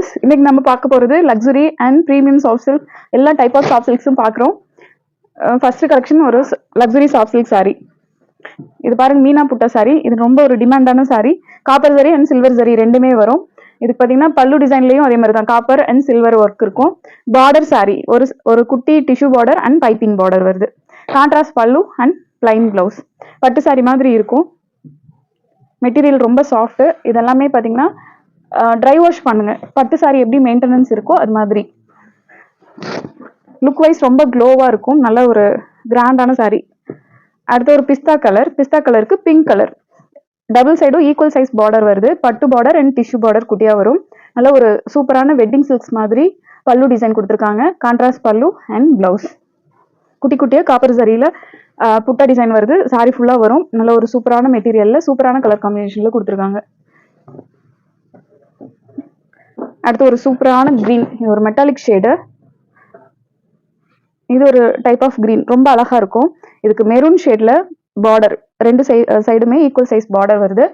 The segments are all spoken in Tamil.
வியூவர்ஸ் இன்னைக்கு நம்ம பார்க்க போகிறது luxury and premium soft silk எல்லா டைப் ஆஃப் சாஃப்ட் சில்க்ஸும் பார்க்குறோம். ஃபர்ஸ்ட் கலெக்ஷன் ஒரு லக்ஸுரி சாஃப்ட் சில்க் saree. இது பாருங்க மீனா புட்டா saree. இது ரொம்ப ஒரு டிமாண்டான sari copper zari and silver zari ரெண்டுமே வரும். இதுக்கு பார்த்தீங்கன்னா பல்லு டிசைன்லேயும் அதே மாதிரி தான். காப்பர் அண்ட் சில்வர் ஒர்க் இருக்கும். Border saree. ஒரு ஒரு குட்டி tissue border and piping border வருது. Contrast pallu and plain blouse பட்டு சாரீ மாதிரி இருக்கும். மெட்டீரியல் ரொம்ப சாஃப்ட் இதெல்லாமே பார்த்தீங்கன்னா ட்ரை வாஷ் பண்ணுங்க. பட்டு சாரி எப்படி மெயின்டெனன்ஸ் இருக்கோ அது மாதிரி. லுக் வைஸ் ரொம்ப க்ளோவாக இருக்கும். நல்ல ஒரு கிராண்டான சாரி அடுத்து ஒரு பிஸ்தா கலர் பிஸ்தா கலருக்கு பிங்க் கலர் டபுள் சைடும் ஈக்குவல் சைஸ் பார்டர் வருது. பட்டு பார்டர் அண்ட் டிஷ்யூ பார்டர் குட்டியாக வரும். நல்ல ஒரு சூப்பரான வெட்டிங் சில்க்ஸ் மாதிரி பல்லு டிசைன் கொடுத்துருக்காங்க. கான்ட்ராஸ்ட் பல்லு அண்ட் ப்ளவுஸ் குட்டி குட்டியாக காப்பர் சரியில் புட்டா டிசைன் வருது. சாரி ஃபுல்லாக வரும். நல்ல ஒரு சூப்பரான மெட்டீரியலில் சூப்பரான கலர் காம்பினேஷனில் கொடுத்துருக்காங்க. அடுத்து ஒரு சூப்பரான க்ரீன் இது ஒரு மெட்டாலிக் ஷேடு இது ஒரு டைப் ஆஃப் க்ரீன் ரொம்ப அழகா இருக்கும். இதுக்கு மெரூன் ஷேட்ல பார்டர் ரெண்டு சை சைடுமே ஈக்குவல் சைஸ் பார்டர் வருது.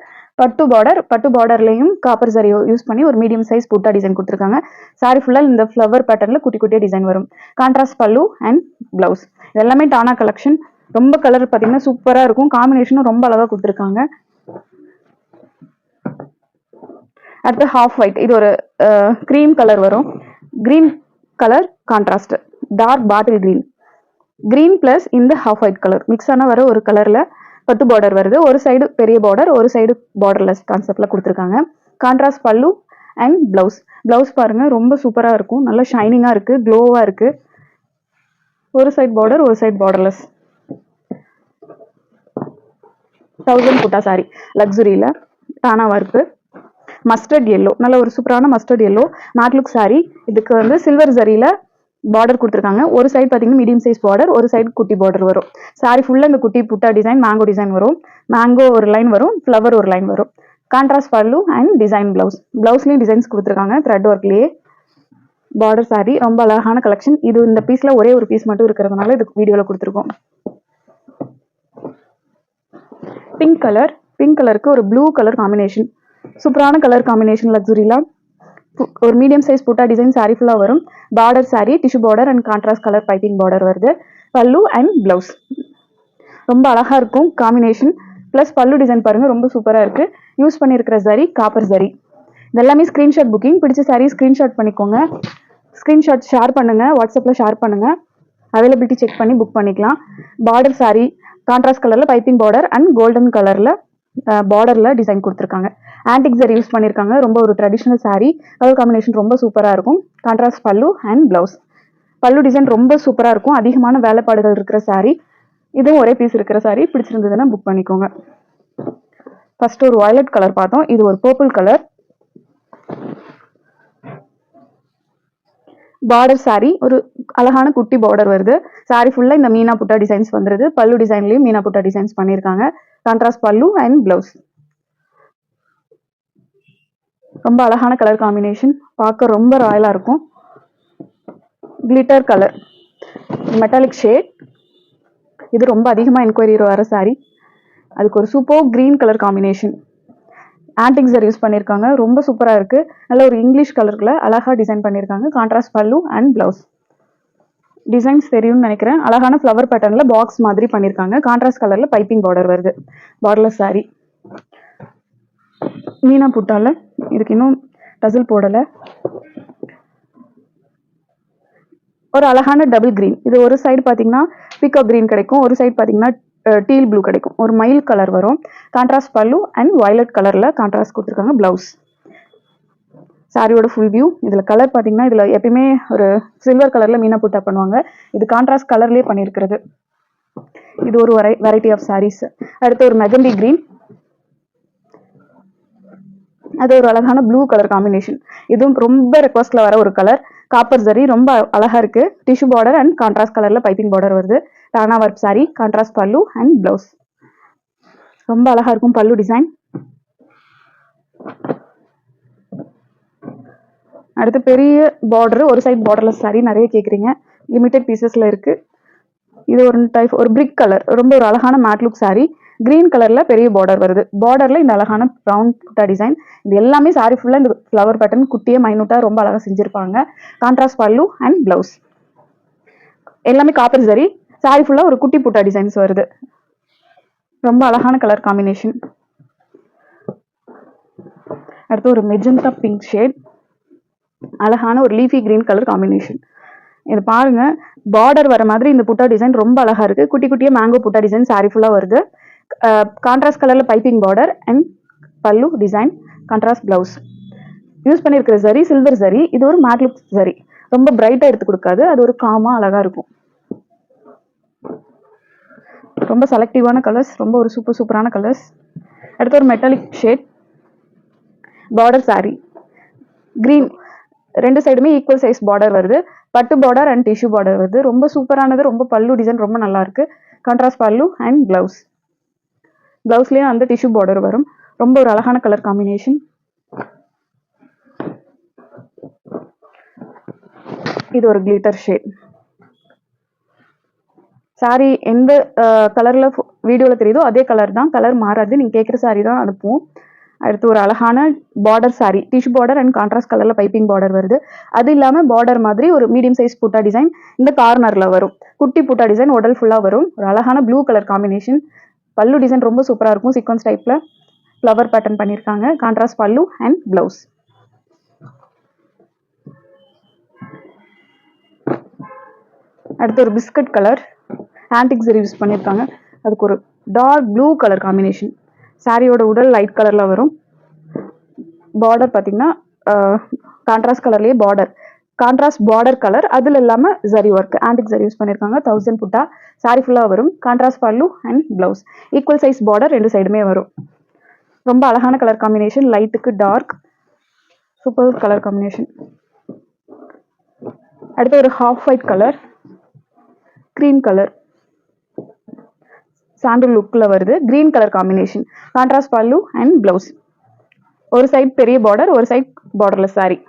பட்டு பார்டர் பட்டு பார்டர்லையும் காப்பர் சரி யூஸ் பண்ணி ஒரு மீடியம் சைஸ் புட்டா டிசைன் கொடுத்துருக்காங்க. சாரி ஃபுல்லாக இந்த ஃப்ளவர் பேட்டர்னில் குட்டி குட்டியாக டிசைன் வரும். கான்ட்ராஸ்ட் பல்லு அண்ட் ப்ளவுஸ் இது எல்லாமே டானா கலெக்ஷன் ரொம்ப கலர் பார்த்தீங்கன்னா சூப்பராக இருக்கும். காம்பினேஷனும் ரொம்ப அழகாக கொடுத்துருக்காங்க. அடுத்து ஹாஃப் ஒயிட் இது ஒரு க்ரீம் கலர் வரும். Green colour contrast dark bottle green green plus இந்த ஹாஃப் ஒயிட் கலர் மிக்ஸ் ஆன வர ஒரு கலரில் பத்து பார்டர் வருது. ஒரு சைடு பெரிய பார்டர் ஒரு சைடு பார்டர்லெஸ் கான்செப்டில் கொடுத்துருக்காங்க. கான்ட்ராஸ்ட் பல்லு அண்ட் ப்ளவுஸ் ப்ளவுஸ் பாருங்கள் ரொம்ப சூப்பராக இருக்கும். நல்லா ஷைனிங்காக இருக்குது க்ளோவாக இருக்குது ஒரு சைட் பார்டர் ஒரு சைடு பார்டர்லெஸ் தௌசண்ட் குட்டா சாரி லக்ஸுரியில் தானாக ஒர்க்கு மஸ்டர்ட் எல்லோ நல்ல ஒரு சூப்பரான மஸ்டர்ட் எல்லோ மேட்லுக் லுக் இதுக்கு வந்து சில்வர் ஜரியில் பார்டர் கொடுத்துருக்காங்க. ஒரு சைடு பார்த்தீங்கன்னா மீடியம் சைஸ் பார்டர் ஒரு சைடு குட்டி பார்டர் வரும். சாரி ஃபுல்லாக இந்த குட்டி புட்டா டிசைன் மேங்கோ டிசைன் வரும். மேங்கோ ஒரு லைன் வரும் ஃப்ளவர் ஒரு லைன் வரும். Contrast pallu and design blouse ப்ளவுஸ்லேயும் designs கொடுத்துருக்காங்க த்ரெட் ஒர்க்லேயே பார்டர் சாரி ரொம்ப அழகான கலெக்ஷன் இது இந்த பீஸில் ஒரே ஒரு பீஸ் மட்டும் இருக்கிறதுனால இது வீடியோவில் கொடுத்துருக்கோம். பிங்க் கலர் பிங்க் கலருக்கு ஒரு ப்ளூ கலர் காம்பினேஷன் சூப்பரான கலர் காம்பினேஷன் லக்ஸுரிலாம் ஒரு medium size butta design sari ஃபுல்லாக வரும். பார்டர் saree tissue border and contrast colour piping border வருது. பல்லு அண்ட் ப்ளவுஸ் ரொம்ப அழகாக இருக்கும் காம்பினேஷன் ப்ளஸ் பல்லு டிசைன் பாருங்கள் ரொம்ப சூப்பராக இருக்குது யூஸ் பண்ணியிருக்கிற சரி காப்பர் சரி இதெல்லாமே ஸ்க்ரீன்ஷாட் புக்கிங் பிடிச்ச சாரீ ஸ்க்ரீன்ஷாட் பண்ணிக்கோங்க. ஸ்க்ரீன்ஷாட் ஷேர் பண்ணுங்கள் வாட்ஸ்அப்பில் ஷேர் பண்ணுங்கள் அவைலபிலிட்டி செக் பண்ணி புக் பண்ணிக்கலாம். பார்டர் சாரீ கான்ட்ராஸ்ட் கலரில் பைப்பிங் பார்டர் அண்ட் கோல்டன் கலரில் பார்டரில் டிசைன் கொடுத்துருக்காங்க. ஆன்டிக் ஜரி யூஸ் பண்ணியிருக்காங்க ரொம்ப ஒரு ட்ரெடிஷ்னல் சாரீ கலர் காம்பினேஷன் ரொம்ப சூப்பராக இருக்கும். கான்ட்ராஸ்ட் பல்லு அண்ட் ப்ளவுஸ் பல்லு டிசைன் ரொம்ப சூப்பராக இருக்கும். அதிகமான வேலைப்பாடுகள் இருக்கிற சாரீ இதுவும் ஒரே பீஸ் இருக்கிற சாரீ பிடிச்சிருந்ததுன்னா புக் பண்ணிக்கோங்க. ஃபர்ஸ்ட் ஒரு வயலட் கலர் பார்த்தோம். இது ஒரு பர்பிள் கலர் பார்டர் சாரி ஒரு அழகான குட்டி பார்டர் வருது. சாரி ஃபுல்லாக இந்த மீனா புட்டா டிசைன்ஸ் வந்துருது. பல்லு டிசைன்லேயும் மீனா புட்டா டிசைன்ஸ் பண்ணியிருக்காங்க. கான்ட்ராஸ்ட் பல்லு அண்ட் ப்ளவுஸ் ரொம்ப அழகான கலர் காம்பினேஷன் பார்க்க ரொம்ப ராயலாக இருக்கும். கிளிட்டர் கலர் மெட்டாலிக் ஷேட் இது ரொம்ப அதிகமாக என்கொயரி வர சாரி அதுக்கு ஒரு super green colour combination antique zari use பண்ணியிருக்காங்க ரொம்ப சூப்பராக இருக்குது நல்ல ஒரு இங்கிலீஷ் கலருக்குள்ள அழகாக டிசைன் பண்ணியிருக்காங்க கான்ட்ராஸ்ட் பல்லு அண்ட் ப்ளவுஸ் டிசைன்ஸ் தெரியும்னு நினைக்கிறேன். அழகான ஃப்ளவர் பேட்டர்னில் பாக்ஸ் மாதிரி பண்ணியிருக்காங்க கான்ட்ராஸ்ட் கலரில் பைப்பிங் பார்டர் வருது. பார்டர்லெஸ் சாரீ மீனா புட்டால. இதுக்கு இன்னும் டசில் போடலை. ஒரு அழகான டபுள் கிரீன் இது ஒரு சைடு பார்த்தீங்கன்னா பிக்கோ கிரீன் கிடைக்கும். ஒரு சைடு பார்த்தீங்கன்னா டீல் ப்ளூ கிடைக்கும். ஒரு மயில் கலர் வரும். கான்ட்ராஸ்ட் பல்லு அண்ட் வயலட் கலரில் கான்ட்ராஸ்ட் கொடுத்துருக்காங்க ப்ளவுஸ் சாரியோட ஃபுல் வியூ இதில் கலர் பார்த்தீங்கன்னா இதில் எப்பயுமே ஒரு சில்வர் கலரில் மீனா புட்டா பண்ணுவாங்க. இது கான்ட்ராஸ்ட் கலர்லேயே பண்ணியிருக்கிறது இது ஒரு வெரை வெரைட்டி ஆஃப் சாரீஸ் அடுத்து ஒரு மெகந்தி கிரீன் அது ஒரு அழகான ப்ளூ கலர் காம்பினேஷன் இதுவும் ரொம்ப ரெக்வஸ்ட்ல வர ஒரு கலர் காப்பர் ஜரி ரொம்ப அழகா இருக்கு. டிஷ்யூ பார்டர் அண்ட் கான்ட்ராஸ்ட் கலர்ல பைப்பிங் பார்டர் வருது. Rana work sari contrast pallu and blouse ரொம்ப அழகா இருக்கும் பல்லு டிசைன் அடுத்து பெரிய பார்டர் ஒரு சைட் பார்டரில் சாரி நிறைய கேட்குறீங்க லிமிடெட் பீசஸ்ல இருக்கு. இது ஒரு டைப் ஒரு பிரிக் கலர் ரொம்ப ஒரு அழகான மேட் லுக் saree. கிரீன் கலர்ல பெரிய பார்டர் வருது. பார்டர்ல இந்த அழகான ப்ரௌன் புட்டா டிசைன் இது எல்லாமே சாரி ஃபுல்லா இந்த ஃப்ளவர் பேட்டர்ன் குட்டியே மைனூட்டா ரொம்ப அழகா செஞ்சிருப்பாங்க. கான்ட்ராஸ்ட் பல்லு அண்ட் பிளவுஸ் எல்லாமே காப்பர் சரி சாரி ஃபுல்லா ஒரு குட்டி புட்டா டிசைன்ஸ் வருது. ரொம்ப அழகான கலர் காம்பினேஷன் அடுத்து ஒரு மெஜந்தா பிங்க் ஷேட் அழகான ஒரு லீஃபி கிரீன் கலர் காம்பினேஷன் இது பாருங்க பார்டர் வர மாதிரி இந்த புட்டா டிசைன் ரொம்ப அழகா இருக்கு. குட்டி குட்டியே மேங்கோ புட்டா டிசைன் சாரி ஃபுல்லா வருது. கான்ட்ராஸ்ட் கலரில் piping border and pallu design contrast blouse use பண்ணியிருக்கிற சரி சில்வர் சரி இது ஒரு மேட்லுக் சரி ரொம்ப பிரைட்டாக எடுத்து கொடுக்காது அது ஒரு காமாக அழகாக இருக்கும். ரொம்ப செலக்டிவான கலர்ஸ் ரொம்ப ஒரு சூப்பர் சூப்பரான கலர்ஸ் அடுத்து ஒரு metallic shade border sari green ரெண்டு சைடுமே ஈக்குவல் சைஸ் பார்டர் வருது. பட்டு பார்டர் அண்ட் டிஷ்யூ பார்டர் வருது. ரொம்ப சூப்பரானது ரொம்ப பல்லு டிசைன் ரொம்ப நல்லா இருக்கு. கான்ட்ராஸ்ட் பல்லு அண்ட் ப்ளவுஸ் பிளவுஸ்லயும் அந்த டிஷ்யூ பார்டர் வரும். ரொம்ப ஒரு அழகான கலர் காம்பினேஷன் இது ஒரு கிளிட்டர் ஷேட் சாரி எந்த கலர்ல வீடியோல தெரியுதோ அதே கலர் தான். கலர் மாறாது. நீங்க கேட்குற சாரி தான் அனுப்புவோம் அடுத்து ஒரு அழகான border saree. Tissue border and contrast கலரில் பைப்பிங் பார்டர் வருது. அது இல்லாமல் பார்டர் மாதிரி ஒரு மீடியம் சைஸ் புட்டா டிசைன் இந்த கார்னரில் வரும். குட்டி புட்டா டிசைன் உடல் ஃபுல்லாக வரும். ஒரு அழகான blue colour combination pallu design ரொம்ப சூப்பராக இருக்கும். சீக்வன்ஸ் டைப்பில் ஃப்ளவர் பேட்டர்ன் பண்ணியிருக்காங்க கான்ட்ராஸ்ட் பல்லு அண்ட் ப்ளவுஸ் அடுத்து ஒரு biscuit colour antique zari use பண்ணியிருக்காங்க அதுக்கு ஒரு டார்க் ப்ளூ கலர் காம்பினேஷன் சாரியோட உடல் லைட் கலரில் வரும். பார்டர் பார்த்தீங்கன்னா கான்ட்ராஸ்ட் கலர்லேயே பார்டர் கான்ட்ராஸ்ட் பார்டர் கலர் அதில் இல்லாமல் zari work antique zari use பண்ணியிருக்காங்க தௌசண்ட் புட்டா. சாரி ஃபுல்லாக வரும். Contrast pallu and blouse equal size border ரெண்டு சைடுமே வரும். ரொம்ப அழகான கலர் காம்பினேஷன் லைட்டுக்கு டார்க் சூப்பர் கலர் காம்பினேஷன் அடுத்து ஒரு half white colour green colour sandal லுக்கில் வருது. Green colour combination contrast pallu and blouse ஒரு சைட் பெரிய பார்டர் ஒரு side borderless saree.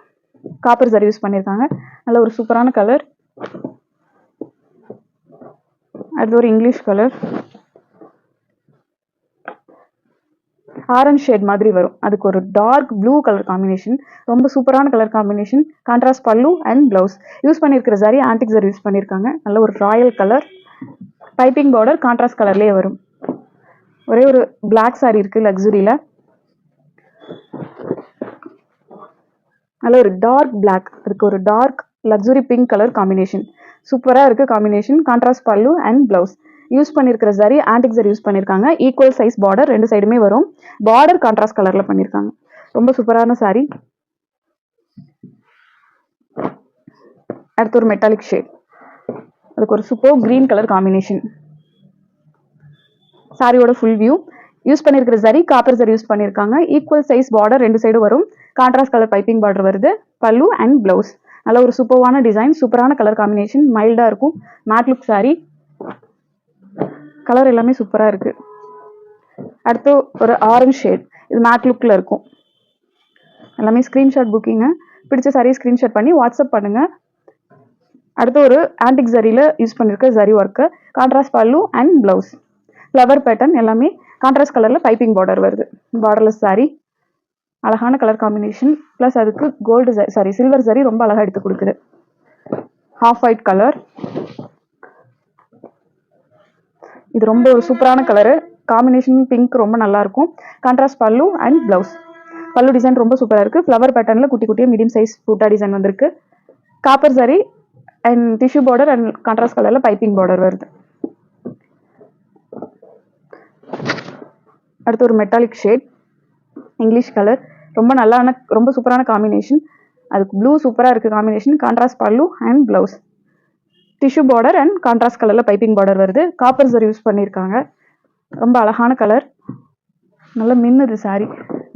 Copper saree use பண்ணியிருக்காங்க. நல்ல ஒரு சூப்பரான கலர். அடுத்து ஒரு இங்கிலீஷ் கலர். ஆரஞ்ச் ஷேட் மாதிரி வரும். அதுக்கு ஒரு டார்க் ப்ளூ கலர் காம்பினேஷன். ரொம்ப சூப்பரான colour combination. Contrast pallu and blouse. Use பண்ணியிருக்கிற சாரி ஆன்டிக் சாரி யூஸ் பண்ணியிருக்காங்க. நல்ல ஒரு royal colour. Piping border contrast கலர்லேயே வரும். ஒரே ஒரு பிளாக் சாரி இருக்குது லக்ஸுரியில் அதில் ஒரு டார்க் பிளாக் அதுக்கு ஒரு dark luxury pink colour combination சூப்பராக இருக்கு combination contrast pallu and blouse use பண்ணியிருக்கிற சரி ஆன்டிக் சரி யூஸ் பண்ணியிருக்காங்க ஈக்குவல் சைஸ் பார்டர் ரெண்டு சைடுமே வரும். பார்டர் கான்ட்ராஸ்ட் கலரில் பண்ணியிருக்காங்க ரொம்ப சூப்பரான சாரீ அடுத்து ஒரு மெட்டாலிக் ஷேட் அதுக்கு ஒரு சூப்பர் கிரீன் கலர் காம்பினேஷன் சாரியோட ஃபுல் வியூ யூஸ் பண்ணியிருக்கிற சரி காப்பர் சரி யூஸ் பண்ணியிருக்காங்க ஈக்குவல் சைஸ் பார்டர் ரெண்டு சைடு வரும். கான்ட்ராஸ்ட் கலர் பைப்பிங் பார்டர் வருது. பல்லு அண்ட் பிளவுஸ் நல்ல ஒரு சூப்பரான டிசைன் சூப்பரான கலர் காம்பினேஷன் மைல்டாக இருக்கும். Mat look saree. கலர் எல்லாமே சூப்பராக இருக்கு. அடுத்து ஒரு ஆரஞ்ச் ஷேட் இது மேட் லுக்கில் இருக்கும். எல்லாமே ஸ்க்ரீன்ஷாட் புக்கிங்க பிடிச்ச saree ஸ்க்ரீன்ஷாட் பண்ணி வாட்ஸ்அப் பண்ணுங்க. அடுத்து ஒரு ஆன்டிக் ஜரியில் யூஸ் பண்ணியிருக்க zari work contrast pallu and blouse flower pattern எல்லாமே கான்ட்ராஸ்ட் கலரில் பைப்பிங் பார்டர் வருது. பார்டர்லெஸ் சாரீ அழகான கலர் காம்பினேஷன் ப்ளஸ் அதுக்கு கோல்டு சாரி சில்வர் சரி ரொம்ப அழகாக எடுத்து கொடுக்குது. ஹாஃப் ஒயிட் கலர் இது ரொம்ப ஒரு சூப்பரான கலரு காம்பினேஷன் பிங்க் ரொம்ப நல்லாயிருக்கும் கான்ட்ராஸ்ட் பல்லு அண்ட் ப்ளவுஸ் பல்லு டிசைன் ரொம்ப சூப்பராக இருக்குது ஃப்ளவர் பேட்டர்னில் குட்டி குட்டியாக மீடியம் சைஸ் பூட்டா டிசைன் வந்திருக்கு. Copper zari and tissue border and contrast கலரில் பைப்பிங் பார்டர் வருது. அடுத்து ஒரு மெட்டாலிக் ஷேட் இங்கிலீஷ் கலர் ரொம்ப நல்லான ரொம்ப சூப்பரான காம்பினேஷன் அதுக்கு ப்ளூ சூப்பராக இருக்குது combination contrast pallu and blouse tissue border and contrast கலரில் பைப்பிங் பார்டர் வருது. காப்பர் சர் யூஸ் பண்ணியிருக்காங்க ரொம்ப அழகான கலர் நல்லா மின்னுது சாரி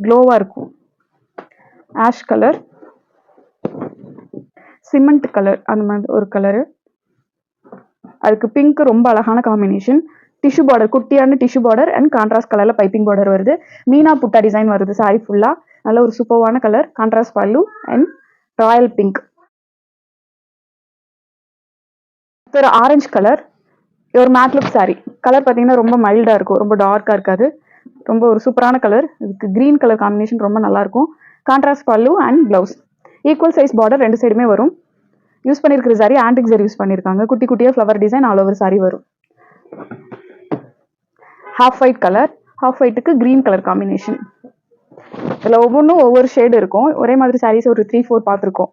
க்ளோவாக இருக்கும். ஆஷ் கலர் சிமெண்ட் கலர் அந்த மாதிரி ஒரு கலரு அதுக்கு பிங்க் ரொம்ப அழகான காம்பினேஷன் டிஷ்யூ பார்டர் குட்டியான டிஷ்யூ பார்டர் அண்ட் கான்ட்ராஸ்ட் கலரில் பைப்பிங் பார்டர் வருது. மீனா புட்டா டிசைன் வருது சாரி ஃபுல்லாக நல்ல ஒரு சூப்பர்வான colour contrast pallu and royal pink ஒரு ஆரஞ்சு கலர் ஒரு மேட் லுக் கலர் பார்த்தீங்கன்னா ரொம்ப மைல்டாக இருக்கும் ரொம்ப டார்க்காக இருக்காது. ரொம்ப ஒரு சூப்பரான கலர் இதுக்கு க்ரீன் கலர் காம்பினேஷன் ரொம்ப நல்லாயிருக்கும் contrast pallu and blouse equal size border ரெண்டு சைடுமே வரும். யூஸ் பண்ணியிருக்கிற சாரி ஆன்டிக் சாரி யூஸ் பண்ணியிருக்காங்க குட்டி குட்டியாக flower design all over saree வரும். ஹாஃப் ஒயிட் கலர் ஹாஃப் ஒயிட்டுக்கு க்ரீன் கலர் காம்பினேஷன் இதில் ஒவ்வொன்றும் ஒவ்வொரு ஷேடு இருக்கும். ஒரே மாதிரி சாரீஸ் ஒரு த்ரீ ஃபோர் பார்த்துருக்கோம்.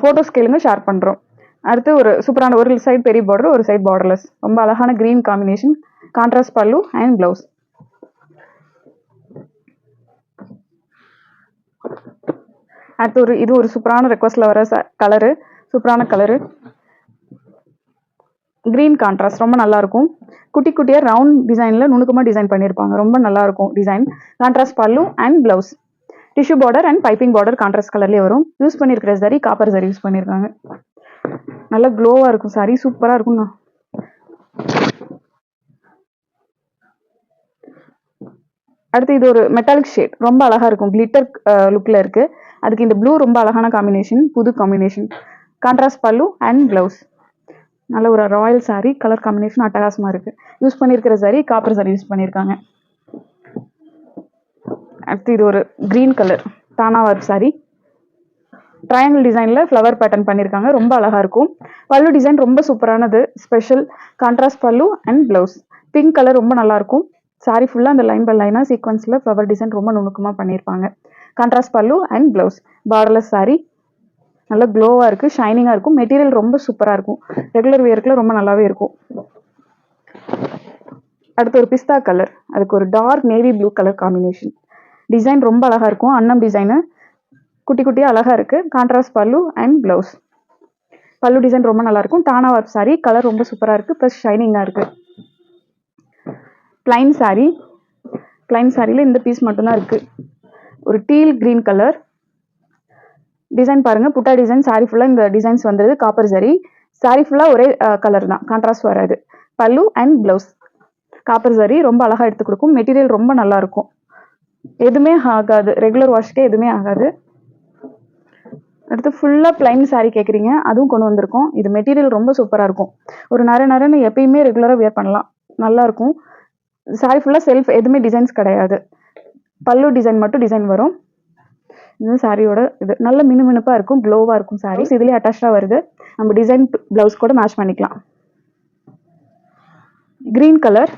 ஃபோட்டோஸ் கேளுங்க ஷேர் பண்ணுறோம் அடுத்து ஒரு சூப்பரான ஒரு சைடு பெரிய பார்டர் ஒரு சைடு பார்டர்லெஸ் ரொம்ப அழகான green combination contrast pallu and blouse அடுத்து ஒரு இது ஒரு சூப்பரான ரெக்வஸ்ட்ல வர கலரு சூப்பரான கலரு க்ரீன் கான்ட்ராஸ்ட் ரொம்ப நல்லாயிருக்கும் குட்டி குட்டியாக ரவுண்ட் டிசைனில் நுணுக்கமாக டிசைன் பண்ணியிருப்பாங்க ரொம்ப நல்லாயிருக்கும் design contrast pallu and blouse tissue border and piping border contrast கலர்லேயே வரும். யூஸ் பண்ணியிருக்கிற சாரி காப்பர் சாரி யூஸ் பண்ணியிருக்காங்க நல்லா க்ளோவாக இருக்கும் சாரி சூப்பராக இருக்கும்ண்ணா. அடுத்து இது ஒரு மெட்டாலிக் ஷேட் ரொம்ப அழகாக இருக்கும். கிளிட்டர் லுக்கில் இருக்குது அதுக்கு இந்த ப்ளூ ரொம்ப அழகான காம்பினேஷன் புது combination contrast pallu and blouse நல்ல ஒரு ராயல் சாரீ கலர் காம்பினேஷன் அட்டகாசமாக இருக்குது யூஸ் பண்ணியிருக்கிற சாரீ காப்பர் saree யூஸ் பண்ணியிருக்காங்க அடுத்து இது ஒரு க்ரீன் கலர் தானா ஒர்க் saree. ட்ரையாங்கிள் டிசைனில் ஃப்ளவர் பேட்டர்ன் பண்ணியிருக்காங்க ரொம்ப அழகாக இருக்கும். பல்லு டிசைன் ரொம்ப சூப்பரானது special contrast pallu and blouse pink colour ரொம்ப நல்லாயிருக்கும் சாரி ஃபுல்லாக அந்த லைன் பை லைனாக சீக்வன்ஸில் ஃப்ளவர் டிசைன் ரொம்ப நுணுக்கமாக பண்ணியிருப்பாங்க கான்ட்ராஸ்ட் பல்லு அண்ட் ப்ளவுஸ் பார்டர்லெஸ் சாரீ நல்லா க்ளோவாக இருக்குது ஷைனிங்காக இருக்கும். மெட்டீரியல் ரொம்ப சூப்பராக இருக்கும். ரெகுலர் வியர்க்கில் ரொம்ப நல்லாவே இருக்கும். அடுத்து ஒரு பிஸ்தா கலர் அதுக்கு ஒரு dark navy blue colour combination design ரொம்ப அழகாக இருக்கும். அன்னம் டிசைனு குட்டி குட்டியாக அழகாக இருக்குது கான்ட்ராஸ்ட் பல்லு அண்ட் ப்ளவுஸ் பல்லு டிசைன் ரொம்ப நல்லாயிருக்கும் டானா ஒர்க் சாரீ கலர் ரொம்ப சூப்பராக இருக்குது ப்ளஸ் ஷைனிங்காக இருக்குது பிளைன் சாரீ பிளைன் சாரியில் இந்த பீஸ் மட்டும்தான் இருக்குது ஒரு டீல் க்ரீன் கலர் டிசைன் பாருங்க. புட்டா டிசைன் சாரி ஃபுல்லாக இந்த டிசைன்ஸ் வந்தது. காப்பர் சரி சாரி ஃபுல்லாக ஒரே கலர் தான். கான்ட்ராஸ்ட் வராது. பல்லு அண்ட் ப்ளவுஸ் காப்பர் சரி ரொம்ப அழகாக எடுத்து கொடுக்கும். மெட்டீரியல் ரொம்ப நல்லா இருக்கும். எதுவுமே ஆகாது. ரெகுலர் வாஷ்க்கே எதுவுமே ஆகாது. அடுத்து ஃபுல்லாக பிளைன் சாரீ கேட்குறீங்க அதுவும் கொண்டு வந்திருக்கோம். இது மெட்டீரியல் ரொம்ப சூப்பராக இருக்கும். ஒரு நர நரன்னு எப்பயுமே ரெகுலராக வியர் பண்ணலாம். நல்லாயிருக்கும் சாரி ஃபுல்லாக செல்ஃப் எதுவுமே டிசைன்ஸ் கிடையாது. பல்லு டிசைன் மட்டும் டிசைன் வரும். இது சாரியோட இது. நல்ல மினுமினுப்பாக இருக்கும் க்ளோவாக இருக்கும் சாரீஸ் இதுலேயே அட்டாச்சாக வருது. நம்ம டிசைன் ப்ளவுஸ் கூட மேட்ச் பண்ணிக்கலாம். க்ரீன் கலர்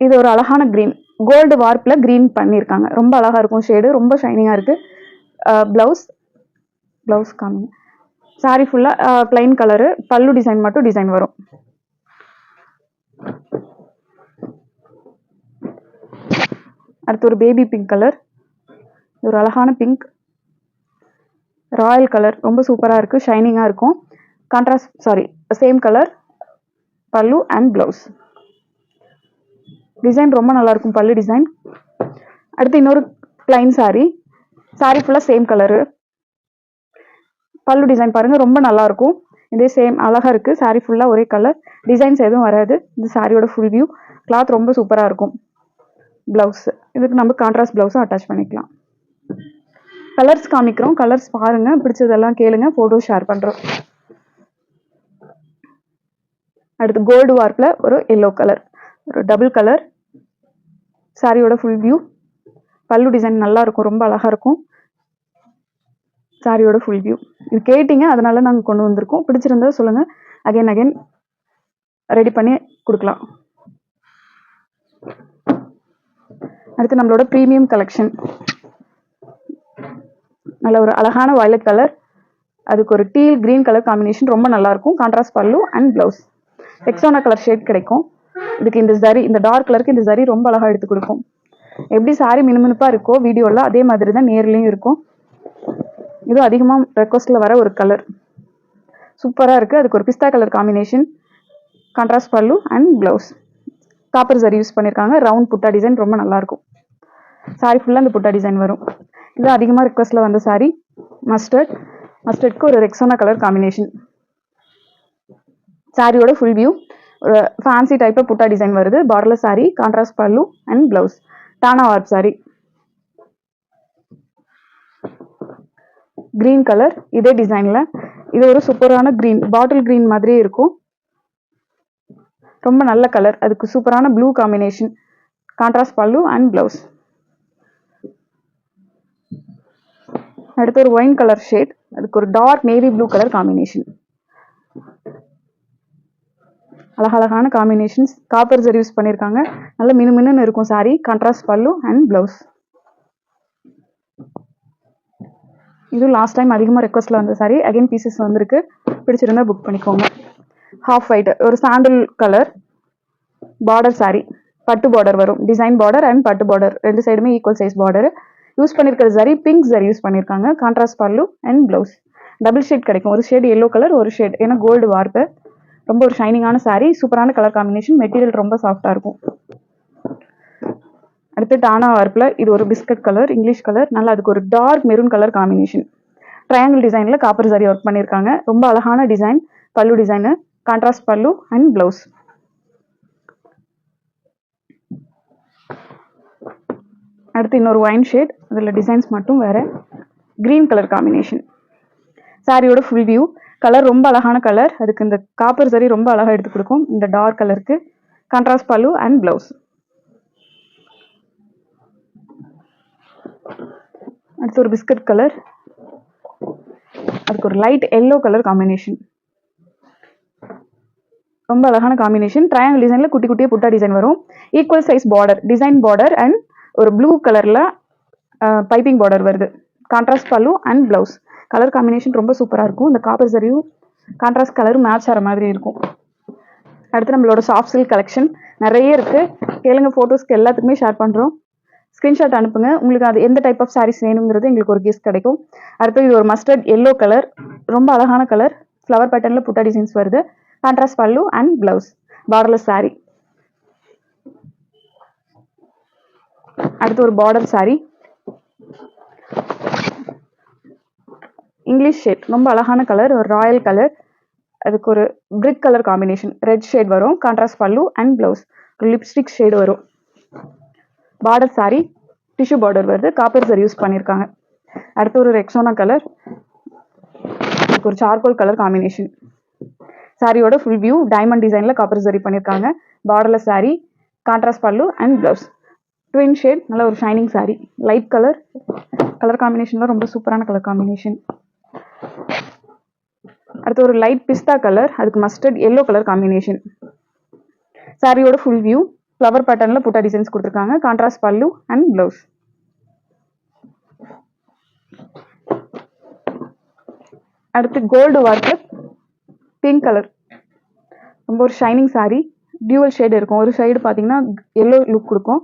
இது ஒரு அழகான க்ரீன் கோல்டு வார்ப்பில் க்ரீன் பண்ணியிருக்காங்க ரொம்ப அழகாக இருக்கும் ஷேடு ரொம்ப ஷைனிங்காக இருக்குது ப்ளவுஸ் ப்ளவுஸ் காமிங்க. சாரி ஃபுல்லாக ப்ளைன் கலரு பல்லு டிசைன் மட்டும் டிசைன் வரும். அடுத்து ஒரு பேபி பிங்க் கலர் ஒரு அழகான பிங்க் ராயல் கலர் ரொம்ப சூப்பராக இருக்குது ஷைனிங்காக இருக்கும். Contrast saree same colour pallu and blouse design ரொம்ப நல்லாயிருக்கும் பல்லு டிசைன் அடுத்து இன்னொரு plain saree. சாரீ ஃபுல்லாக சேம் கலரு பல்லு டிசைன் பாருங்கள் ரொம்ப நல்லாயிருக்கும் இதே சேம் அழகாக இருக்குது saree ஃபுல்லாக ஒரே கலர் டிசைன்ஸ் எதுவும் வராது. இந்த சாரியோட ஃபுல் வியூ கிளாத் ரொம்ப சூப்பராக இருக்கும். ப்ளவுஸ் இதுக்கு நம்ம கான்ட்ராஸ்ட் ப்ளவுஸும் அட்டாச் பண்ணிக்கலாம். கலர்ஸ் காமிக்கிறோம். கலர்ஸ் பாருங்கள் பிடிச்சதெல்லாம் கேளுங்க. ஃபோட்டோ ஷேர் பண்ணுறோம் அடுத்து கோல்டு வார்ப்பில் ஒரு எல்லோ கலர் ஒரு டபுள் கலர் சாரியோட ஃபுல் வியூ பல்லு டிசைன் நல்லா இருக்கும். ரொம்ப அழகாக இருக்கும். சாரியோட ஃபுல் வியூ இது கேட்டிங்க. அதனால நாங்கள் கொண்டு வந்திருக்கோம். பிடிச்சிருந்தா சொல்லுங்கள் அகைன் அகைன் ரெடி பண்ணி கொடுக்கலாம். அடுத்து நம்மளோட ப்ரீமியம் கலெக்ஷன் நல்ல ஒரு அழகான வயலட் கலர் அதுக்கு ஒரு டீல் க்ரீன் கலர் காம்பினேஷன் ரொம்ப நல்லா இருக்கும் contrast pallu and blouse Rexona colour shade கிடைக்கும். இதுக்கு இந்த சரி இந்த டார்க் கலருக்கு இந்த சரி ரொம்ப அழகாக எடுத்து கொடுக்கும். எப்படி சாரி மினுமினுப்பாக இருக்கோ வீடியோவில் அதே மாதிரி தான் நேர்லயும் இருக்கும். இது அதிகமாக ரெக்வஸ்ட்டில் வர ஒரு கலர் சூப்பராக இருக்குது அதுக்கு ஒரு pista colour combination contrast pallu and blouse copper zari use பண்ணியிருக்காங்க ரவுண்ட் புட்டா டிசைன் ரொம்ப நல்லாயிருக்கும் சாரி ஃபுல்லாக அந்த புட்டா டிசைன் வரும். இது அதிகமாக ரிக்வஸ்ட்டில் வந்த சாரி மஸ்டர்ட் மஸ்டர்ட்க்கு ஒரு ரெக்ஸோனா கலர் காம்பினேஷன் சாரியோட ஃபுல் வியூ ஒரு ஃபேன்சி டைப்பாக புட்டா டிசைன் வருது. Borderless saree contrast pallu and blouse Danah warp saree green colour இதே டிசைனில் இது ஒரு சூப்பரான க்ரீன் பாட்டில் க்ரீன் மாதிரியே இருக்கும். ரொம்ப நல்ல கலர் அதுக்கு சூப்பரான blue combination contrast pallu and blouse அடுத்து ஒரு ஒயின் கலர் ஷேட் அதுக்கு ஒரு dark navy blue colour combination அழகழகான காம்பினேஷன்ஸ் காப்பர் ஜரி யூஸ் பண்ணியிருக்காங்க நல்ல மினுமினுன்னு இருக்கும் saree contrast pallu and blouse இதுவும் லாஸ்ட் டைம் அதிகமாக ரெக்வஸ்ட்டில் வந்த சாரி அகைன் பீசஸ் வந்திருக்கு. பிடிச்சிருந்தா புக் பண்ணிக்கோங்க. ஹாஃப் ஒயிட் ஒரு சாண்டில் கலர் பார்டர் சாரி பட்டு பார்டர் வரும். டிசைன் பார்டர் அண்ட் பட்டு பார்டர் ரெண்டு சைடுமே ஈக்குவல் சைஸ் பார்டர் யூஸ் பண்ணியிருக்கிற சரி பிங்க் சரி யூஸ் பண்ணியிருக்காங்க கான்ட்ராஸ்ட் பல்லு அண்ட் ப்ளவுஸ் டபுள் ஷேட் கிடைக்கும். ஒரு ஷேட் எல்லோ கலர் ஒரு ஷேட் ஏன்னா கோல்டு வார்ப்பு ரொம்ப ஒரு ஷைனிங்கான சாரீ சூப்பரான கலர் காம்பினேஷன் மெட்டீரியல் ரொம்ப சாஃப்டாக இருக்கும். அடுத்து டானா வார்ப்பில் இது ஒரு பிஸ்கட் கலர் இங்கிலீஷ் கலர் நல்லா அதுக்கு ஒரு dark maroon colour combination triangle டிசைனில் காப்பர் சாரி ஒர்க் பண்ணியிருக்காங்க ரொம்ப அழகான design pallu design contrast pallu and blouse அடுத்து இன்னொரு ஒயின் ஷேட் அதில் டிசைன்ஸ் மட்டும் வேறு. க்ரீன் கலர் காம்பினேஷன் சாரியோட ஃபுல் வியூ கலர் ரொம்ப அழகான கலர் அதுக்கு இந்த காப்பர் சரி ரொம்ப அழகாக எடுத்து கொடுக்கும். இந்த டார்க் கலருக்கு கான்ட்ராஸ்ட் பல்லு அண்ட் ப்ளவுஸ் அடுத்து ஒரு பிஸ்கட் கலர் அதுக்கு ஒரு லைட் எல்லோ கலர் காம்பினேஷன் ரொம்ப அழகான காம்பினேஷன் ட்ரையாங்கல் டிசைனில் குட்டி குட்டியாக புட்டா டிசைன் வரும். Equal size border design border and ஒரு ப்ளூ கலரில் பைப்பிங் பார்டர் வருது. Contrast pallu and blouse colour combination ரொம்ப சூப்பராக இருக்கும். இந்த காப்பர் சரியும் கான்ட்ராஸ்ட் கலரும் மேட்ச் ஆகிற மாதிரி இருக்கும். அடுத்து நம்மளோட சாஃப்ட் சில்க் கலெக்ஷன் நிறைய இருக்குது கேளுங்க ஃபோட்டோஸ்க்கு எல்லாத்துக்குமே ஷேர் பண்ணுறோம் ஸ்க்ரீன்ஷாட் அனுப்புங்க. உங்களுக்கு அது எந்த டைப் ஆஃப் சாரீஸ் வேணுங்கிறது எங்களுக்கு ஒரு கிஃப்ட் கிடைக்கும். அடுத்து இது ஒரு மஸ்டர்ட் எல்லோ கலர் ரொம்ப அழகான கலர் ஃப்ளவர் பேட்டர்னில் புட்டா டிசைன்ஸ் வருது. கான்ட்ராஸ்ட் பல்லு அண்ட் ப்ளவுஸ் பார்டர்லெஸ் சாரீ அடுத்து ஒரு பார்டர் சாரி இங்கிலீஷ் ஷேட் ரொம்ப அழகான கலர் ஒரு ராயல் கலர் அதுக்கு ஒரு brick colour combination red shade வரும் கான்ட்ராஸ்ட் பல்லு அண்ட் ப்ளவுஸ் ஒரு லிப்ஸ்டிக் ஷேடு வரும். பார்டர் சாரி டிஷ்யூ பார்டர் வருது. காப்பர் சார் யூஸ் பண்ணியிருக்காங்க அடுத்து ஒரு ரெக்ஸோனா கலர் அதுக்கு ஒரு சார்கோல் கலர் காம்பினேஷன் சாரியோட ஃபுல் வியூ டைமண்ட் டிசைனில் காப்பர் சரி பண்ணியிருக்காங்க பார்டரில் saree contrast pallu and blouse twin shade நல்ல ஒரு shining saree. Light colour colour காம்பினேஷன்லாம் ரொம்ப சூப்பரான கலர் காம்பினேஷன் அடுத்து ஒரு லைட் பிஸ்தா கலர் அதுக்கு மஸ்டர்ட் எல்லோ கலர் காம்பினேஷன் சாரியோட ஃபுல் வியூ ஃப்ளவர் பேட்டர்னில் புட்டா டிசைன்ஸ் கொடுத்துருக்காங்க. கான்ட்ராஸ்ட் பல்லு அண்ட் ப்ளவுஸ் அடுத்து கோல்டு ஒர்க்கு பிங்க் கலர் ரொம்ப ஒரு ஷைனிங் saree டியூவல் ஷேடு இருக்கும். ஒரு சைடு பார்த்தீங்கன்னா எல்லோ லுக் கொடுக்கும்.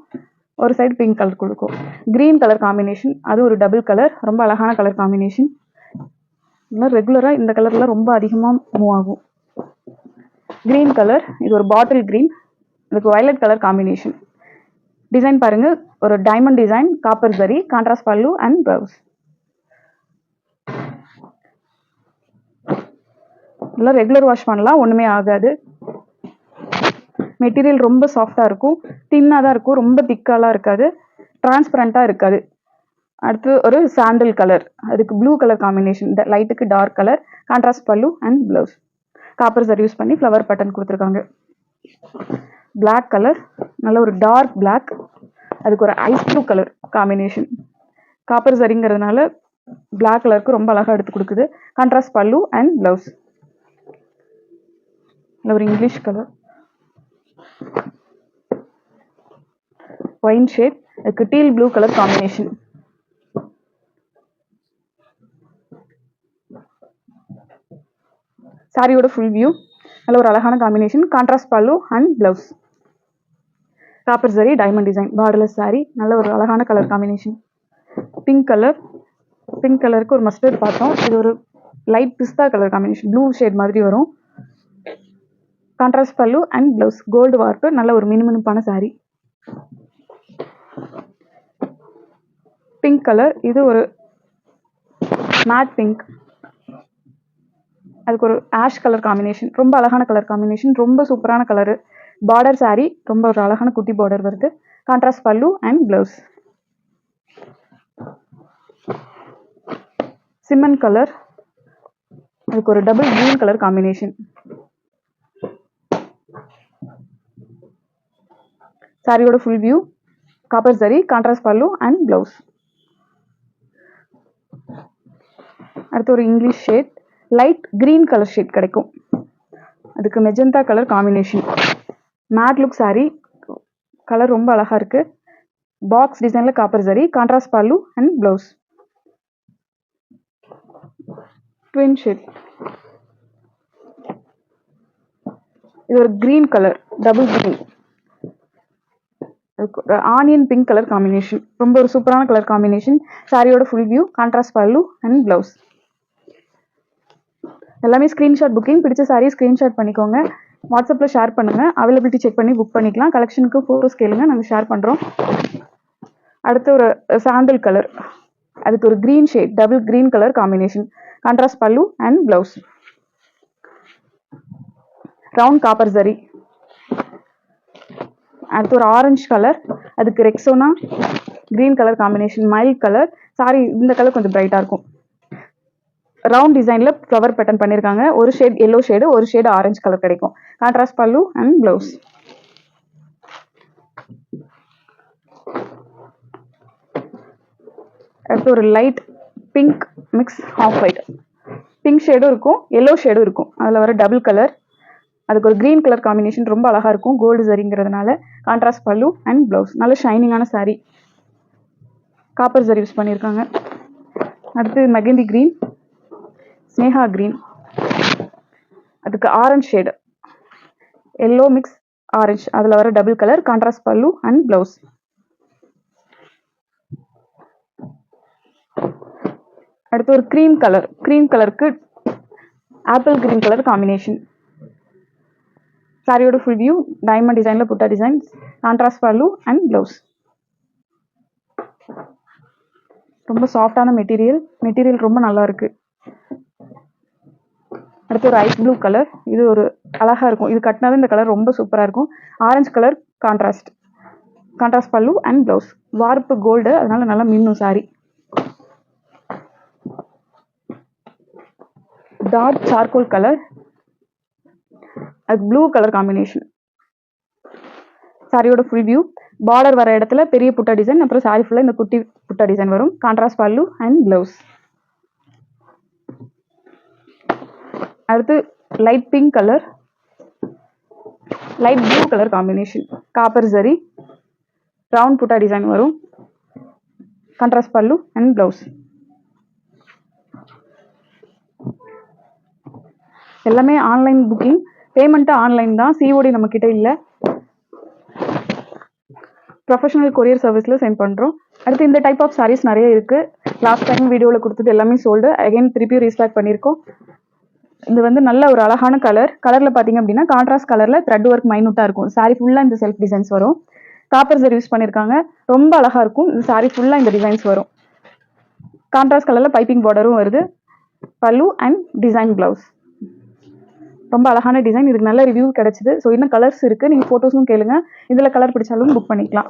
ஒரு சைடு பிங்க் கலர் கொடுக்கும். க்ரீன் கலர் காம்பினேஷன் அது ஒரு டபுள் கலர் ரொம்ப அழகான கலர் காம்பினேஷன் இதெல்லாம் ரெகுலராக இந்த கலர்லாம் ரொம்ப அதிகமாக மூவ் ஆகும். க்ரீன் கலர் இது ஒரு பாட்டில் க்ரீன் இதுக்கு வயலட் கலர் காம்பினேஷன் டிசைன் பாருங்க ஒரு diamond design copper zari contrast pallu and blouse இதெல்லாம் ரெகுலர் வாஷ் பண்ணலாம் ஒன்றுமே ஆகாது. மெட்டீரியல் ரொம்ப சாஃப்டாக இருக்கும். தின்னாக தான் இருக்கும். ரொம்ப திக்காலாம் இருக்காது. டிரான்ஸ்பரண்ட்டாக இருக்காது. அடுத்து ஒரு சாண்டல் கலர் அதுக்கு ப்ளூ கலர் காம்பினேஷன் லைட்டுக்கு dark colour contrast pallu and blouse copper sir use பண்ணி ஃப்ளவர் பட்டன் கொடுத்துருக்காங்க. பிளாக் கலர் நல்ல ஒரு டார்க் பிளாக் அதுக்கு ஒரு ice blue colour combination copper சரிங்கிறதுனால black கலருக்கு ரொம்ப அழகாக எடுத்து கொடுக்குது. கான்ட்ராஸ்ட் பல்லு அண்ட் ப்ளவுஸ் நல்ல ஒரு இங்கிலீஷ் கலர் ஒயின் ஷேட் அதுக்கு டீல் ப்ளூ கலர் காம்பினேஷன் சாரியோட ஃபுல் வியூ நல்ல ஒரு அழகான combination contrast pallu and blouse copper zari diamond design borderless saree நல்ல ஒரு அழகான colour combination pink colour pink கலருக்கு ஒரு மஸ்டர்ட் பார்த்தோம். இது ஒரு light pista colour combination blue shade மாதிரி வரும். கான்ட்ராஸ்ட் பல்லு அண்ட் ப்ளவுஸ் கோல்டு வார்ப்பு நல்ல ஒரு மினுமினுப்பான saree. பிங்க் கலர் இது ஒரு மேட் பிங்க் அதுக்கு ஒரு ஆஷ் கலர் காம்பினேஷன் ரொம்ப அழகான கலர் காம்பினேஷன் ரொம்ப சூப்பரான கலரு பார்டர் saree ரொம்ப ஒரு அழகான குட்டி பார்டர் வருது கான்ட்ராஸ்ட் பல்லு அண்ட் ப்ளவுஸ் சிம்மன் கலர் அதுக்கு ஒரு டபுள் க்ரீன் கலர் காம்பினேஷன் சாரியோட full view copper zari contrast pallu and blouse அடுத்து ஒரு English shade light green colour shade கிடைக்கும். அதுக்கு magenta colour combination matte look saree colour ரொம்ப அழகா இருக்கு. பாக்ஸ் டிசைனில் காப்பர் சரி கான்ட்ராஸ்ட் பல்லு அண்ட் ப்ளவுஸ் ட்வின் ஷேட் இது ஒரு green colour double green onion pink colour combination ரொம்ப ஒரு சூப்பரான கலர் காம்பினேஷன் சாரியோட full view contrast pallu and blouse எல்லாமே ஸ்க்ரீன்ஷாட் புக்கிங் பிடிச்ச சாரி ஸ்க்ரீன்ஷாட் பண்ணிக்கோங்க. வாட்ஸ்அப்பில் ஷேர் பண்ணுங்கள் அவைலபிலிட்டி செக் பண்ணி புக் பண்ணிக்கலாம். கலெக்ஷனுக்கு ஃபோட்டோஸ் கேளுங்க. நாங்கள் ஷேர் பண்ணுறோம் அடுத்து ஒரு சாண்டில் கலர் அதுக்கு ஒரு green shade double green colour combination contrast pallu and blouse round copper zari அடுத்து ஒரு ஆரஞ்சு கலர் அதுக்கு Rexona green colour combination mild colour saree இந்த கலர் கொஞ்சம் பிரைட்டாக இருக்கும். ரவுண்ட் டிசைனில் ஃப்ளவர் பேட்டர்ன் பண்ணியிருக்காங்க ஒரு ஷேட் எல்லோ ஷேடு ஒரு ஷேடு ஆரஞ்சு கலர் கிடைக்கும். கான்ட்ராஸ்ட் பல்லு அண்ட் ப்ளவுஸ் அடுத்து ஒரு light pink mix off white pink ஷேடும் இருக்கும் எல்லோ ஷேடும் இருக்கும். அதில் வர டபுள் கலர் அதுக்கு ஒரு க்ரீன் கலர் காம்பினேஷன் ரொம்ப அழகாக இருக்கும். கோல்டு சரிங்கிறதுனால கான்ட்ராஸ்ட் பல்லு அண்ட் ப்ளவுஸ் நல்ல ஷைனிங்கான சாரீ காப்பர் ஜரி யூஸ் பண்ணியிருக்காங்க அடுத்து மெகந்தி க்ரீன் ஸ்னேகா க்ரீன் அதுக்கு orange shade yellow mix orange அதில் வர double colour contrast pallu and blouse அடுத்து ஒரு க்ரீம் கலர் க்ரீம் கலருக்கு ஆப்பிள் க்ரீன் கலர் காம்பினேஷன் சாரியோட ஃபுல் வியூ டைமண்ட் டிசைனில் butta designs contrast pallu and blouse ரொம்ப சாஃப்டான மெட்டீரியல் மெட்டீரியல் ரொம்ப நல்லா இருக்கு. அடுத்து ஒரு ஐஸ் ப்ளூ கலர் இது ஒரு அழகா இருக்கும். இது கட்டினாலும் இந்த கலர் ரொம்ப சூப்பராக இருக்கும். Orange colour contrast contrast pallu and blouse warp gold அதனால நல்லா மின்னும் சாரி டார்க் சார்கோல் கலர் அது ப்ளூ கலர் காம்பினேஷன் சாரியோட ஃபுல் வியூ பார்டர் வர இடத்துல பெரிய புட்டா டிசைன் அப்புறம் சாரி ஃபுல்லாக இந்த குட்டி புட்டா டிசைன் வரும். கான்ட்ராஸ்ட் பல்லு அண்ட் ப்ளவுஸ் அடுத்து light pink colour light blue colour combination copper zari round butta design வரும். கான்ட்ராஸ்ட் பல்லு அண்ட் ப்ளவுஸ் எல்லாமே ஆன்லைன் புக்கிங் பேமெண்ட்டு ஆன்லைன் தான் சிஓடி நம்மக்கிட்ட இல்லை. ப்ரொஃபஷனல் கொரியர் சர்வீஸில் சென்ட் பண்ணுறோம் அடுத்து இந்த டைப் ஆஃப் சாரீஸ் நிறைய இருக்குது லாஸ்ட் டைம் வீடியோவில் கொடுத்தது எல்லாமே சோல்டு அகைன் திருப்பி ரீஸ்டாக் பண்ணியிருக்கோம். இது வந்து நல்ல ஒரு அழகான கலர் கலரில் பார்த்தீங்க அப்படின்னா கான்ட்ராஸ்ட் கலரில் த்ரெட் ஒர்க் மைனூட்டாக இருக்கும். சாரீ ஃபுல்லாக இந்த செல்ஃப் டிசைன்ஸ் வரும். காப்பர் சரி யூஸ் பண்ணியிருக்காங்க. ரொம்ப அழகாக இருக்கும். இந்த சாரீ ஃபுல்லாக இந்த டிசைன்ஸ் வரும். கான்ட்ராஸ்ட் கலரில் பைப்பிங் பார்டரும் வருது. பல்லு அண்ட் டிசைன் ப்ளவுஸ் ரொம்ப அழகான டிசைன் இதுக்கு நல்ல ரிவ்யூ கிடைச்சிது. ஸோ இன்னும் கலர்ஸ் இருக்குது நீங்கள் ஃபோட்டோஸும் கேளுங்க. இதில் கலர் பிடிச்சாலும் புக் பண்ணிக்கலாம்.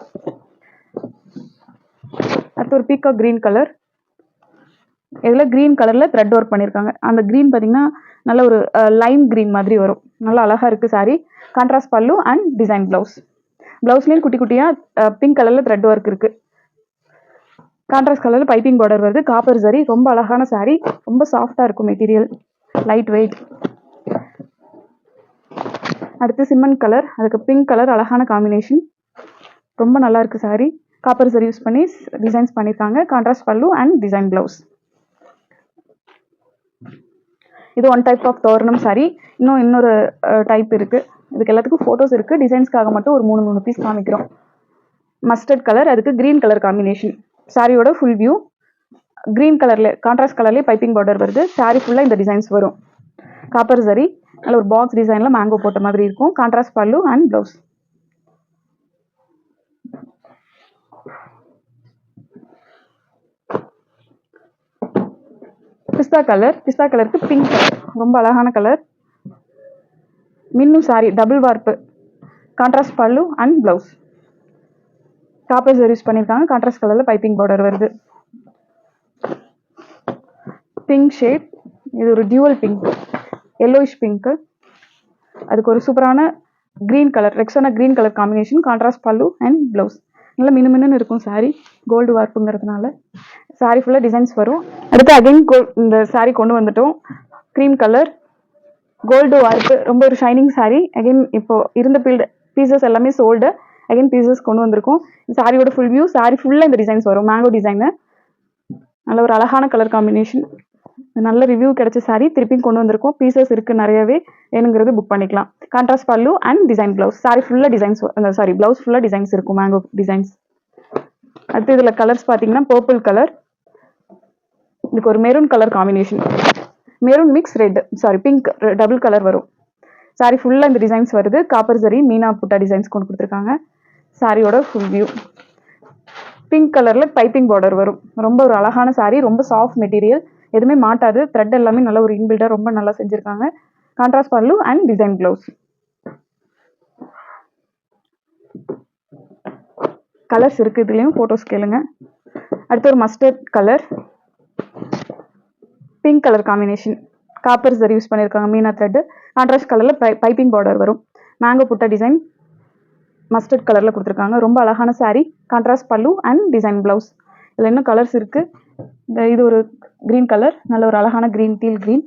அடுத்து ஒரு பீக்கா க்ரீன் கலர் இதில் க்ரீன் கலரில் த்ரெட் ஒர்க் பண்ணியிருக்காங்க அந்த க்ரீன் பார்த்தீங்கன்னா நல்ல ஒரு லைம் க்ரீன் மாதிரி வரும். நல்லா அழகாக இருக்குது saree contrast pallu and design blouse ப்ளவுஸ்லேயும் குட்டி குட்டியாக பிங்க் கலரில் த்ரெட் ஒர்க் இருக்குது கான்ட்ராஸ்ட் கலரில் பைப்பிங் பார்டர் வருது. காப்பர் சரி ரொம்ப அழகான சாரி ரொம்ப சாஃப்டாக இருக்கும் மெட்டீரியல் லைட் வெயிட் அடுத்து சிம்மன் கலர் அதுக்கு பிங்க் கலர் அழகான காம்பினேஷன் ரொம்ப நல்லா இருக்கு சாரி காப்பர் சரி யூஸ் பண்ணி டிசைன்ஸ் பண்ணியிருக்காங்க. Contrast pallu and design blouse இது ஒன் டைப் ஆஃப் தோரணம் சாரி இன்னும் இன்னொரு டைப் இருக்குது இதுக்கு எல்லாத்துக்கும் ஃபோட்டோஸ் இருக்குது டிசைன்ஸ்க்காக மட்டும் ஒரு மூணு மூணு பீஸ் காமிக்கிறோம். மஸ்டர்ட் கலர் அதுக்கு க்ரீன் கலர் காம்பினேஷன் சாரியோட ஃபுல் வியூ க்ரீன் கலரில் கான்ட்ராஸ்ட் கலர்லேயே பைப்பிங் பார்டர் வருது. சாரி ஃபுல்லாக இந்த டிசைன்ஸ் வரும். காப்பர் சரி நல்ல ஒரு பாக்ஸ் டிசைனில் மேங்கோ போட்ட மாதிரி இருக்கும். Contrast pallu and blouse pista colour pista கலருக்கு பிங்க் கலர் ரொம்ப அழகான கலர் மின்னும் saree double warp contrast pallu and blouse copper use பண்ணியிருக்காங்க கான்ட்ராஸ்ட் கலரில் பைப்பிங் பார்டர் வருது. பிங்க் ஷேட் இது ஒரு டியூவல் பிங்க் எல்லோயிஷ் பிங்க்கு அதுக்கு ஒரு சூப்பரான green colour Rexona green colour combination contrast pallu and blouse நல்லா மினுமினுன்னு இருக்கும் saree கோல்டு வார்ப்புங்கிறதுனால. சாரீ ஃபுல்லாக டிசைன்ஸ் வரும். அடுத்து அகைன் இந்த saree கொண்டு வந்துட்டோம். க்ரீம் கலர் கோல்டு வார்ப்பு ரொம்ப ஒரு ஷைனிங் saree. அகைன் இப்போ இருந்த பீல்டு பீசஸ் எல்லாமே சோல்டு அகைன் பீசஸ் கொண்டு வந்திருக்கோம். சாரியோட ஃபுல் வியூ சாரி ஃபுல்லாக இந்த டிசைன்ஸ் வரும். மேங்கோ டிசைனு நல்ல ஒரு அழகான கலர் காம்பினேஷன் நல்ல ரிவ்யூ கிடைச்ச saree திருப்பியும் கொண்டு வந்திருக்கோம். பீசஸ் இருக்கு நிறையவே. வேணுங்கிறது புக் பண்ணிக்கலாம். Contrast pallu and design blouse sari ஃபுல்லாக டிசைன்ஸ் சாரி பிளவுஸ் ஃபுல்லாக டிசைன்ஸ் இருக்கும் மேங்கோ டிசைன்ஸ் அடுத்து இதில் கலர்ஸ் பார்த்தீங்கன்னா பர்பிள் கலர் இதுக்கு ஒரு maroon colour combination maroon mix red sari pink double colour வரும். சாரி ஃபுல்லாக இந்த டிசைன்ஸ் வருது. காப்பர் சரி மீனா புட்டா டிசைன்ஸ் கொண்டு கொடுத்துருக்காங்க. சாரியோட ஃபுல் வியூ பிங்க் கலரில் பைப்பிங் பார்டர் வரும். ரொம்ப ஒரு அழகான சாரி ரொம்ப சாஃப்ட் மெட்டீரியல் எதுவுமே மாட்டாது. த்ரெட் எல்லாமே நல்ல ஒரு இன்பில்டாக ரொம்ப நல்லா செஞ்சுருக்காங்க. கான்ட்ராஸ்ட் பல்லு அண்ட் டிசைன் ப்ளவுஸ் கலர்ஸ் இருக்குது இதுலேயும் ஃபோட்டோஸ் கேளுங்க. அடுத்து ஒரு mustard colour pink colour combination copper zari use பண்ணியிருக்காங்க மீனா த்ரெட்டு கான்ட்ராஸ்ட் கலரில் பை பைப்பிங் பார்டர் வரும். மேங்கோ புட்டா டிசைன் மஸ்டர்ட் கலரில் கொடுத்துருக்காங்க. ரொம்ப அழகான sari contrast pallu and design blouse இதில் இன்னும் கலர்ஸ் இருக்குது இந்த இது ஒரு கிரீன் கலர் நல்ல ஒரு அழகான கிரீன் டீல் கிரீன்